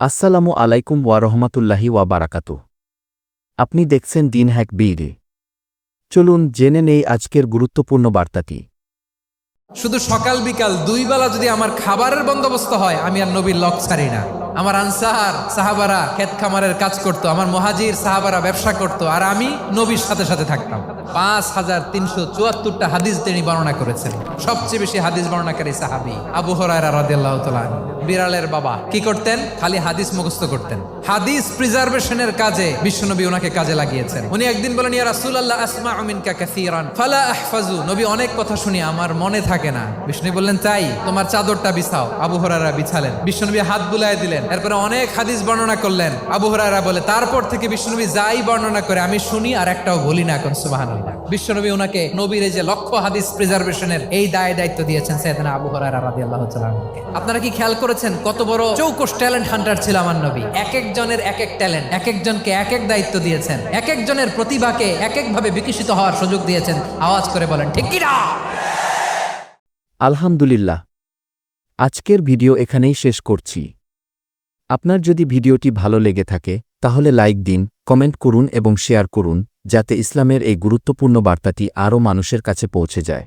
আসসালামু আলাইকুম ওয়া রহমাতুল্লাহি ওয়া বারাকাতু। আপনি দেখছেন দিন হ্যাক বিড়ে চলুন জেনে নেই আজকের গুরুত্বপূর্ণ বার্তাটি। শুধু সকাল বিকাল দুই বেলা যদি আমার খাবারের বন্দোবস্ত হয়, আমি আর নবীর লক ছাড়ি না। আমার আনসার সাহাবারা ক্ষেত খামারের কাজ করত, আমার মহাজির সাহাবারা ব্যবসা করত, আর আমি নবীর সাথে সাথে থাকতাম। পাঁচ হাজার তিনশো চুয়াত্তরটা হাদিস তিনি বর্ণনা করেছেন। সবচেয়ে বেশি হাদিস বর্ণনাকারী সাহাবি আবু হরায়রা রাদিয়াল্লাহু তাআলা বিড়ালের বাবা কি করতেন? খালি হাদিস মুখস্থ করতেন। হাদিস প্রিজার্ভেশনের কাজে বিশ্বনবী ওনাকে কাজে লাগিয়েছেন। উনি একদিন বলেন, ইয়া রাসূলুল্লাহ আসমা মিনকা কাসীরান, ফালা আহফাজু। নবী অনেক কথা শুনি, আমার মনে থাকে না। বিষ্ণু বললেন, তাই, তোমার চাদরটা বিছাও। আবু হুরায়রা বিছালেন। বিষ্ণুনবী হাত বুলায় দিলেন। এরপরে অনেক হাদিস বর্ণনা করলেন। আবু হুরায়রা বলে, তারপর থেকে বিষ্ণুনবী যাই বর্ণনা করে, আমি শুনি আর একটাও বলি না এখন, সুবহানাল্লাহ। বিশ্বনবী ওনাকে নবীর যে লক্ষ্য হাদিস প্রিজার্ভেশনের এই দায় দায়িত্ব দিয়েছেন সাইয়েদনা আবু রাদিয়াল্লাহু তাআলা আনহুকে। আপনারা কি খেয়াল করেছেন কত বড় চৌকস ট্যালেন্ট হান্টার ছিল আমার নবী? এক একজনের এক এক ট্যালেন্ট, এক একজনকে এক এক দায়িত্ব দিয়েছেন, এক একজনের প্রতিভাকে এক একভাবে বিকশিত হওয়ার সুযোগ দিয়েছেন। আওয়াজ করে বলেন, ঠিক কিনা? আলহামদুলিল্লাহ। আজকের ভিডিও এখানেই শেষ করছি। আপনার যদি ভিডিওটি ভালো লেগে থাকে, তাহলে লাইক দিন, কমেন্ট করুন এবং শেয়ার করুন, যাতে ইসলামের এই গুরুত্বপূর্ণ বার্তাটি আরও মানুষের কাছে পৌঁছে যায়।